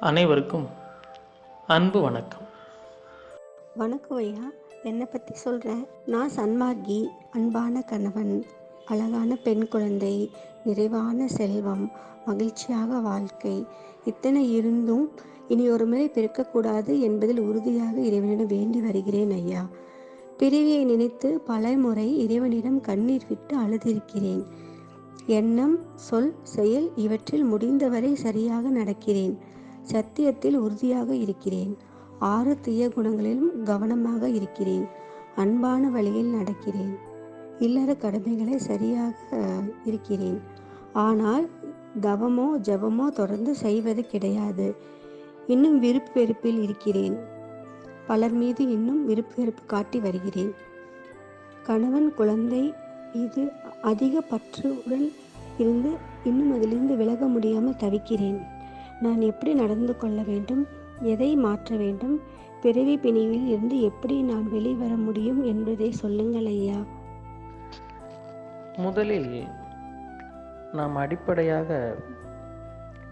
அனைவருக்கும் அன்பு வணக்கம். வணக்கம் ஐயா. என்னை பற்றி சொல்கிறேன் நான் சன்மார்கி அன்பான கணவன் அழகான பெண் குழந்தை நிறைவான செல்வம் மகிழ்ச்சியாக வாழ்க்கை. இத்தனை இருந்தும் இனி ஒரு முறை பிறக்கக்கூடாது என்பதில் உறுதியாக இறைவனிடம் வேண்டி வருகிறேன் ஐயா. பிறவியை நினைத்து பல முறை இறைவனிடம் கண்ணீர் விட்டு அழுதிருக்கிறேன். எண்ணம் சொல் செயல் இவற்றில் முடிந்தவரை சரியாக நடக்கிறேன். சத்தியத்தில் உறுதியாக இருக்கிறேன். ஆறு தீய குணங்களிலும் கவனமாக இருக்கிறேன். அன்பான வழியில் நடக்கிறேன். இல்லற கடமைகளை சரியாக இருக்கிறேன். ஆனால் தவமோ ஜபமோ தொடர்ந்து செய்வது கிடையாது. இன்னும் விருப்பு வெறுப்பில் இருக்கிறேன். பலர் மீது இன்னும் விருப்பு வெறுப்பு காட்டி வருகிறேன். கணவன் குழந்தை இது அதிக பற்றுடன் இருந்து இன்னும் அதிலிருந்து விலக முடியாமல் தவிக்கிறேன். நான் எப்படி நடந்து கொள்ள வேண்டும்? எதை மாற்ற வேண்டும்? பிறவி பிணிவில் இருந்து எப்படி நான் வெளிவர முடியும் என்பதை சொல்லுங்கள் ஐயா. முதலில் நாம் அடிப்படையாக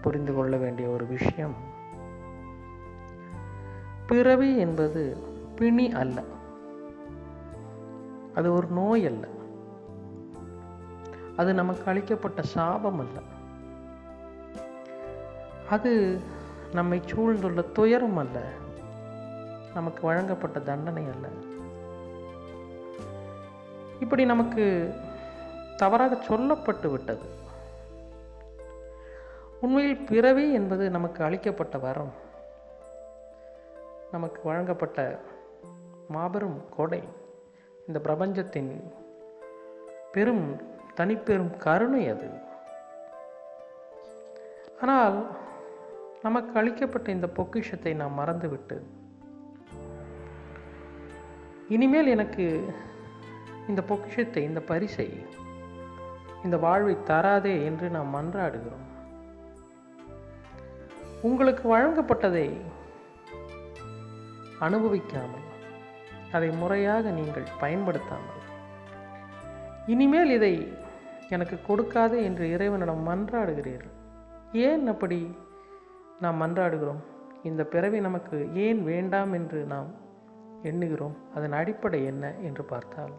புரிந்து கொள்ள வேண்டிய ஒரு விஷயம் பிறவி என்பது பிணி அல்ல. அது ஒரு நோய் அல்ல. அது நமக்கு அளிக்கப்பட்ட சாபம் அல்ல. அது நம்மை சூழ்ந்துள்ள துயரம் அல்ல. நமக்கு வழங்கப்பட்ட தண்டனை அல்ல. இப்படி நமக்கு தவறாக சொல்லப்பட்டு விட்டது. உண்மையில் பிறவி என்பது நமக்கு அளிக்கப்பட்ட வரம். நமக்கு வழங்கப்பட்ட மாபெரும் கொடை. இந்த பிரபஞ்சத்தின் பெரும் தனிப்பெரும் கருணை அது. ஆனால் நமக்கு அளிக்கப்பட்ட இந்த பொக்கிஷத்தை நாம் மறந்துவிட்டு இனிமேல் எனக்கு இந்த பொக்கிஷத்தை இந்த பரிசை இந்த வாழ்வை தராதே என்று நாம் மன்றாடுகிறோம். உங்களுக்கு வழங்கப்பட்டதை அனுபவிக்காமல் அதை முறையாக நீங்கள் பயன்படுத்தாமல் இனிமேல் இதை எனக்கு கொடுக்காதே என்று இறைவனிடம் மன்றாடுகிறீர்கள். ஏன் அப்படி? நாம் மன்றாடுகிறோம். இந்த பிறவி நமக்கு ஏன் வேண்டாம் என்று நாம் எண்ணுகிறோம்? அதன் அடிப்படை என்ன என்று பார்த்தால்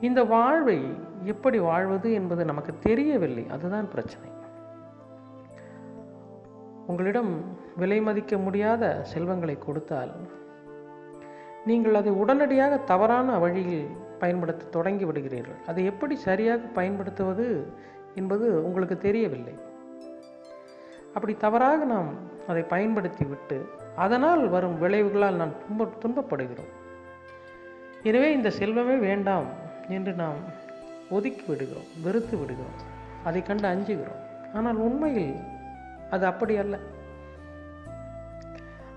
இந்த வாழ்வை எப்படி வாழ்வது என்பது நமக்கு தெரியவில்லை. அதுதான் பிரச்சனை. உங்களிடம் விலை மதிக்க முடியாத செல்வங்களை கொடுத்தால் நீங்கள் அதை உடனடியாக தவறான வழியில் பயன்படுத்த தொடங்கி விடுகிறீர்கள். அதை எப்படி சரியாக பயன்படுத்துவது என்பது உங்களுக்கு தெரியவில்லை. அப்படி தவறாக நாம் அதை பயன்படுத்தி விட்டு அதனால் வரும் விளைவுகளால் நாம் துன்ப துன்பப்படுகிறோம். எனவே இந்த செல்வமே வேண்டாம் என்று நாம் ஒதுக்கி விடுகிறோம் வெறுத்து விடுகிறோம். அதை கண்டு அஞ்சுகிறோம். ஆனால் உண்மையில் அது அப்படி அல்ல.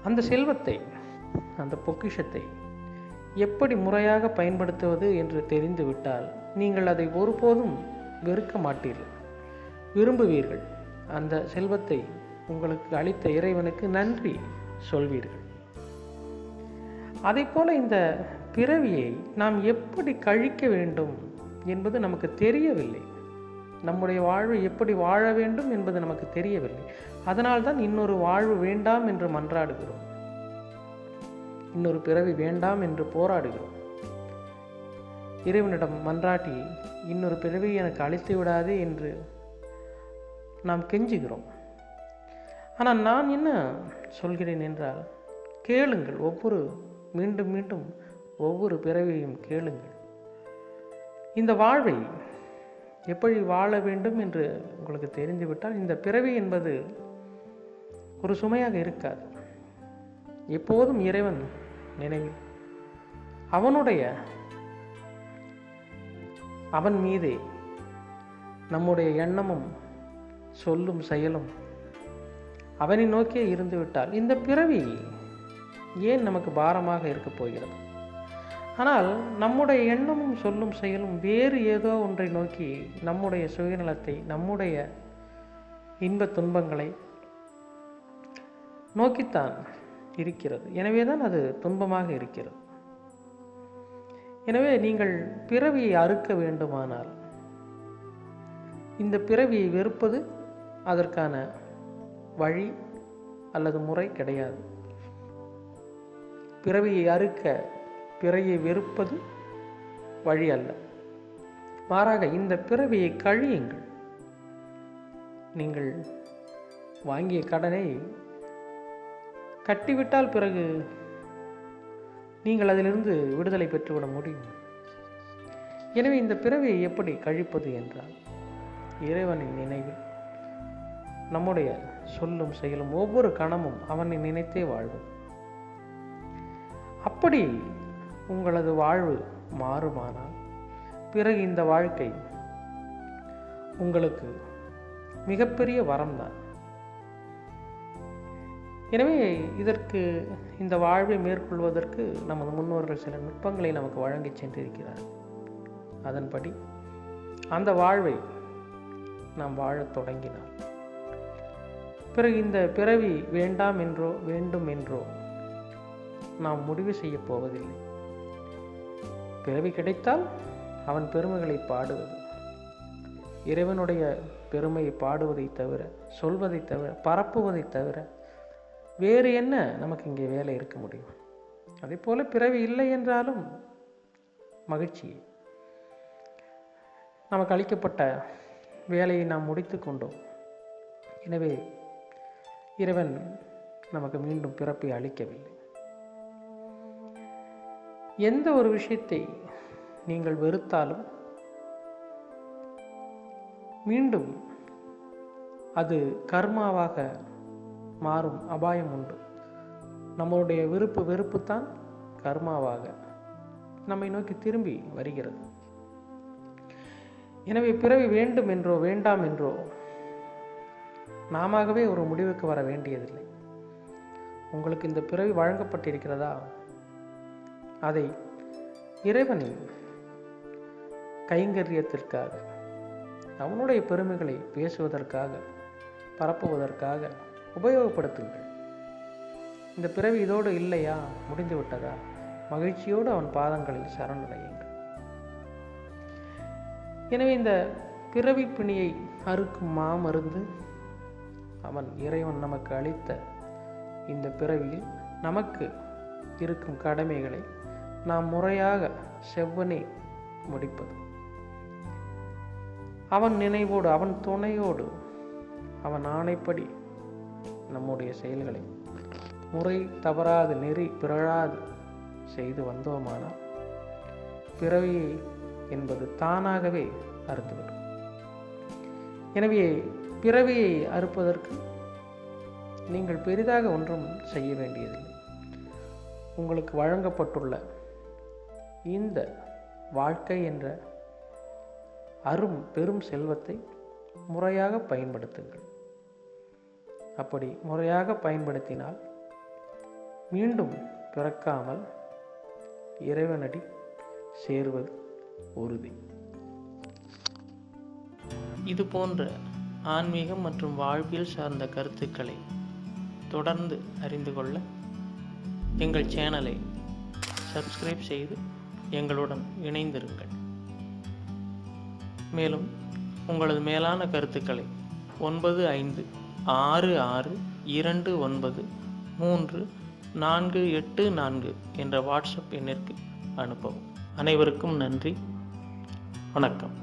அந்த செல்வத்தை அந்த பொக்கிஷத்தை எப்படி முறையாக பயன்படுத்துவது என்று தெரிந்துவிட்டால் நீங்கள் அதை ஒருபோதும் வெறுக்க மாட்டீர்கள். விரும்புவீர்கள். அந்த செல்வத்தை உங்களுக்கு அளித்த இறைவனுக்கு நன்றி சொல்வீர்கள். அதே போல இந்த பிறவியை நாம் எப்படி கழிக்க வேண்டும் என்பது நமக்கு தெரியவில்லை. நம்முடைய வாழ்வு எப்படி வாழ வேண்டும் என்பது நமக்கு தெரியவில்லை. அதனால்தான் இன்னொரு வாழ்வு வேண்டாம் என்று மன்றாடுகிறோம். இன்னொரு பிறவி வேண்டாம் என்று போராடுகிறோம். இறைவனிடம் மன்றாட்டி இன்னொரு பிறவி எனக்கு அழித்து விடாதே என்று நாம் கெஞ்சுகிறோம். ஆனால் நான் என்ன சொல்கிறேன் என்றால் கேளுங்கள் ஒவ்வொரு மீண்டும் மீண்டும் ஒவ்வொரு பிறவியையும் கேளுங்கள். இந்த வாழ்வை எப்படி வாழ வேண்டும் என்று உங்களுக்கு தெரிந்துவிட்டால் இந்த பிறவி என்பது ஒரு சுமையாக இருக்காது. எப்போதும் இறைவன் நினைவில் அவனுடைய அவன் மீதே நம்முடைய எண்ணமும் சொல்லும் செயலும் அவனை நோக்கியே இருந்துவிட்டால் இந்த பிறவி ஏன் நமக்கு பாரமாக இருக்கப் போகிறது? ஆனால் நம்முடைய எண்ணமும் சொல்லும் செயலும் வேறு ஏதோ ஒன்றை நோக்கி நம்முடைய சுயநலத்தை நம்முடைய இன்ப துன்பங்களை நோக்கித்தான் இருக்கிறது. எனவே தான் அது துன்பமாக இருக்கிறது. எனவே நீங்கள் பிறவியை அறுக்க வேண்டுமானால் இந்த பிறவியை வெறுப்பது அதற்கான வழி அல்லது முறை கிடையாது. பிறவியை அறுக்க பிறையை வெறுப்பது வழி அல்ல. மாறாக இந்த பிறவியை கழியுங்கள். நீங்கள் வாங்கிய கடனை கட்டிவிட்டால் பிறகு நீங்கள் அதிலிருந்து விடுதலை பெற்றுவிட முடியும். எனவே இந்த பிறவியை எப்படி கழிப்பது என்றால் இறைவனின் நினைவில் நம்முடைய சொல்லும் செயலும் ஒவ்வொரு கணமும் அவனை நினைத்தே வாழ்வோம் அப்படி உங்களது வாழ்வு மாறுமானால் பிறகு இந்த வாழ்க்கை உங்களுக்கு மிகப்பெரிய வரம்தான். எனவே இதற்கு இந்த வாழ்வை மேற்கொள்வதற்கு நமது முன்னோர்கள் சில நுட்பங்களை நமக்கு வழங்கி சென்றிருக்கிறார். அதன்படி அந்த வாழ்வை நாம் வாழத் தொடங்கினார் பிறகு இந்த பிறவி வேண்டாம் என்றோ வேண்டும் என்றோ நாம் முடிவு செய்யப் போவதில்லை. பிறவி கிடைத்தால் அவன் பெருமைகளை பாடுவது. இறைவனுடைய பெருமையை பாடுவதை தவிர சொல்வதை தவிர பரப்புவதை தவிர வேறு என்ன நமக்கு இங்கே வேலை இருக்க முடியும்? அதே போல பிறவி இல்லை என்றாலும் மகிழ்ச்சி. நமக்கு அளிக்கப்பட்ட வேலையை நாம் முடித்து கொண்டோம். எனவே இறைவன் நமக்கு மீண்டும் பிறப்பை அளிக்கவில்லை. எந்த ஒரு விஷயத்தை நீங்கள் வெறுத்தாலும் மீண்டும் அது கர்மாவாக மாறும் அபாயம் உண்டு. நம்மளுடைய விருப்பு வெறுப்பு தான் கர்மாவாக நம்மை நோக்கி திரும்பி வருகிறது. எனவே பிறவி வேண்டும் என்றோ வேண்டாம் என்றோ நாமவே ஒரு முடிவுக்கு வர வேண்டியதில்லை. உங்களுக்கு இந்த பிறவி வழங்கப்பட்டிருக்கிறதா? அதை இறைவனின் கைங்கரியத்திற்காக அவனுடைய பெருமைகளை பேசுவதற்காக பரப்புவதற்காக உபயோகப்படுத்துங்கள். இந்த பிறவி இதோடு இல்லையா? முடிந்து விட்டதா? மகிழ்ச்சியோடு அவன் பாதங்களில் சரணடையுங்கள். எனவே இந்த பிறவி பிணியை அறுக்கும் மாமருந்து அவன் இறைவன் நமக்கு அளித்த இந்த பிறவியில் நமக்கு இருக்கும் கடமைகளை நாம் முறையாக செவ்வனே முடிப்பது. அவன் நினைவோடு அவன் துணையோடு அவன் ஆணைப்படி நம்முடைய செயல்களை முறை தவறாது நெறி பிறழாது செய்து வந்தோமானால் பிறவி என்பது தானாகவே அறுத்துவிடும். எனவே பிறவியை அறுப்பதற்கு நீங்கள் பெரிதாக ஒன்றும் செய்ய வேண்டியதில்லை. உங்களுக்கு வழங்கப்பட்டுள்ள இந்த வாழ்க்கை என்ற அரும் பெரும் செல்வத்தை முறையாக பயன்படுத்துங்கள். அப்படி முறையாக பயன்படுத்தினால் மீண்டும் பிறக்காமல் இறைவனடி சேருவது உறுதி. இது போன்ற ஆன்மீகம் மற்றும் வாழ்வியல் சார்ந்த கருத்துக்களை தொடர்ந்து அறிந்து கொள்ள எங்கள் சேனலை சப்ஸ்கிரைப் செய்து எங்களுடன் இணைந்திருங்கள். மேலும் உங்களது மேலான கருத்துக்களை ஒன்பது ஐந்து ஆறு ஆறு இரண்டு ஒன்பது மூன்று நான்கு எட்டு நான்கு என்ற வாட்ஸ்அப் எண்ணிற்கு அனுப்பவும். அனைவருக்கும் நன்றி. வணக்கம்.